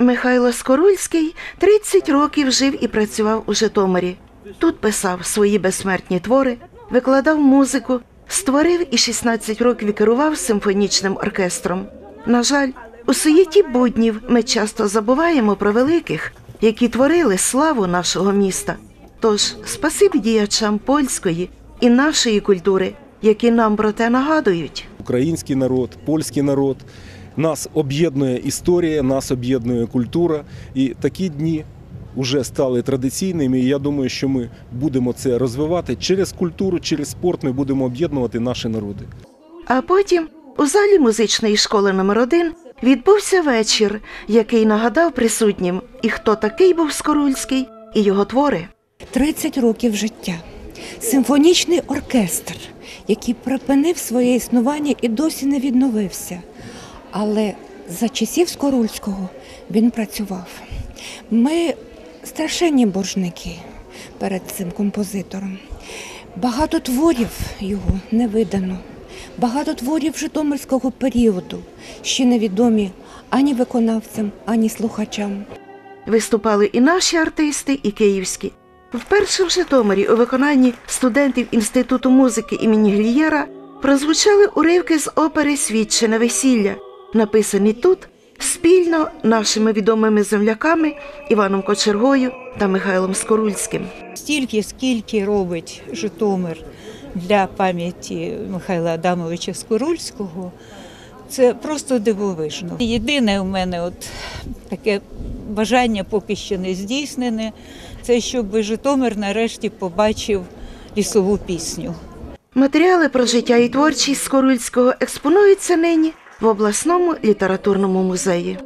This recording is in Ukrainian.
Михайло Скорульський 30 років жив і працював у Житомирі. Тут писав свої безсмертні твори, викладав музику, створив і 16 років керував симфонічним оркестром. На жаль, у суєті буднів ми часто забуваємо про великих, які творили славу нашого міста. Тож спасибі діячам польської і нашої культури, які нам про те нагадують. Український народ, польський народ. Нас об'єднує історія, нас об'єднує культура. І такі дні вже стали традиційними. І я думаю, що ми будемо це розвивати через культуру, через спорт. Ми будемо об'єднувати наші народи. А потім у залі музичної школи номер 1 відбувся вечір, який нагадав присутнім, і хто такий був Скорульський, і його твори. 30 років життя. Симфонічний оркестр, який припинив своє існування і досі не відновився. Але за часів Скорульського він працював. Ми страшенні боржники перед цим композитором. Багато творів його не видано. Багато творів Житомирського періоду ще невідомі ані виконавцям, ані слухачам. Виступали і наші артисти, і київські. Вперше в Житомирі у виконанні студентів Інституту музики імені Глієра прозвучали уривки з опери Свідчене весілля, написані тут спільно нашими відомими земляками Іваном Кочергою та Михайлом Скорульським. Стільки, скільки робить Житомир для пам'яті Михайла Адамовича Скорульського, це просто дивовижно. Єдине у мене от таке бажання поки що не здійснене, це щоб Житомир нарешті побачив лісову пісню. Матеріали про життя і творчість Скорульського експонуються нині в обласному літературному музеї.